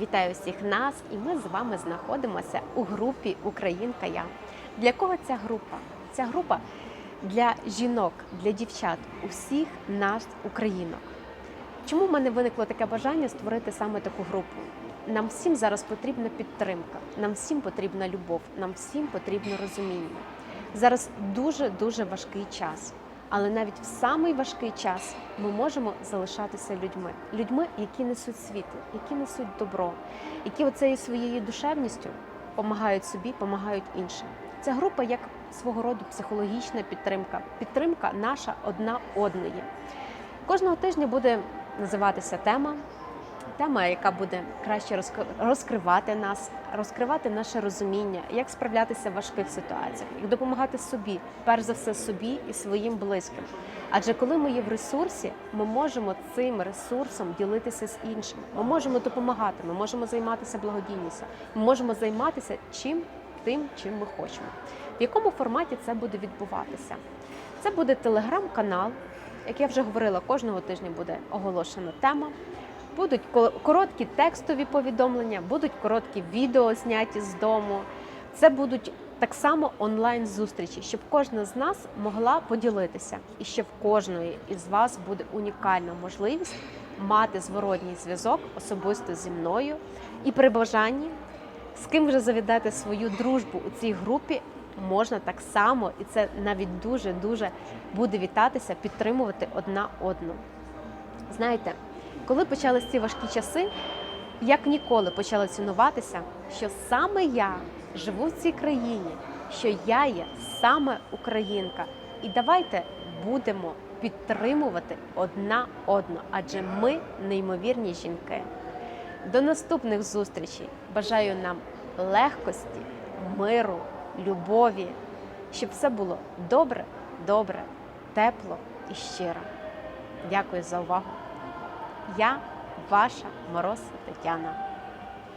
Вітаю всіх нас, і ми з вами знаходимося у групі Українка Я. Для кого ця група? Ця група для жінок, для дівчат, усіх нас, українок. Чому в мене виникло таке бажання створити саме таку групу? Нам всім зараз потрібна підтримка, нам всім потрібна любов, нам всім потрібно розуміння. Зараз дуже дуже важкий час. Але навіть в самий важкий час ми можемо залишатися людьми, людьми, які несуть світло, які несуть добро, які оцею своєю душевністю допомагають собі, допомагають іншим. Ця група як свого роду психологічна підтримка, підтримка наша одна одної. Кожного тижня буде називатися тема. Тема, яка буде краще розкривати нас, розкривати наше розуміння, як справлятися в важких ситуаціях, як допомагати собі, перш за все собі і своїм близьким. Адже коли ми є в ресурсі, ми можемо цим ресурсом ділитися з іншими. Ми можемо допомагати, ми можемо займатися благодійністю, ми можемо займатися чим тим, чим ми хочемо. В якому форматі це буде відбуватися? Це буде телеграм-канал, як я вже говорила, кожного тижня буде оголошена тема. Будуть короткі текстові повідомлення, будуть короткі відео зняті з дому. Це будуть так само онлайн зустрічі, щоб кожна з нас могла поділитися, і ще в кожної із вас буде унікальна можливість мати зворотній зв'язок особисто зі мною і при бажанні з ким вже завідати свою дружбу у цій групі. Можна так само, і це навіть дуже дуже буде вітатися, підтримувати одна одну. Знаєте, коли почались ці важкі часи, як ніколи почала цінуватися, що саме я живу в цій країні, що я є саме українка. І давайте будемо підтримувати одна одну, адже ми неймовірні жінки. До наступних зустрічей бажаю нам легкості, миру, любові, щоб все було добре, добре, тепло і щиро. Дякую за увагу. Я ваша Мороз Тетяна.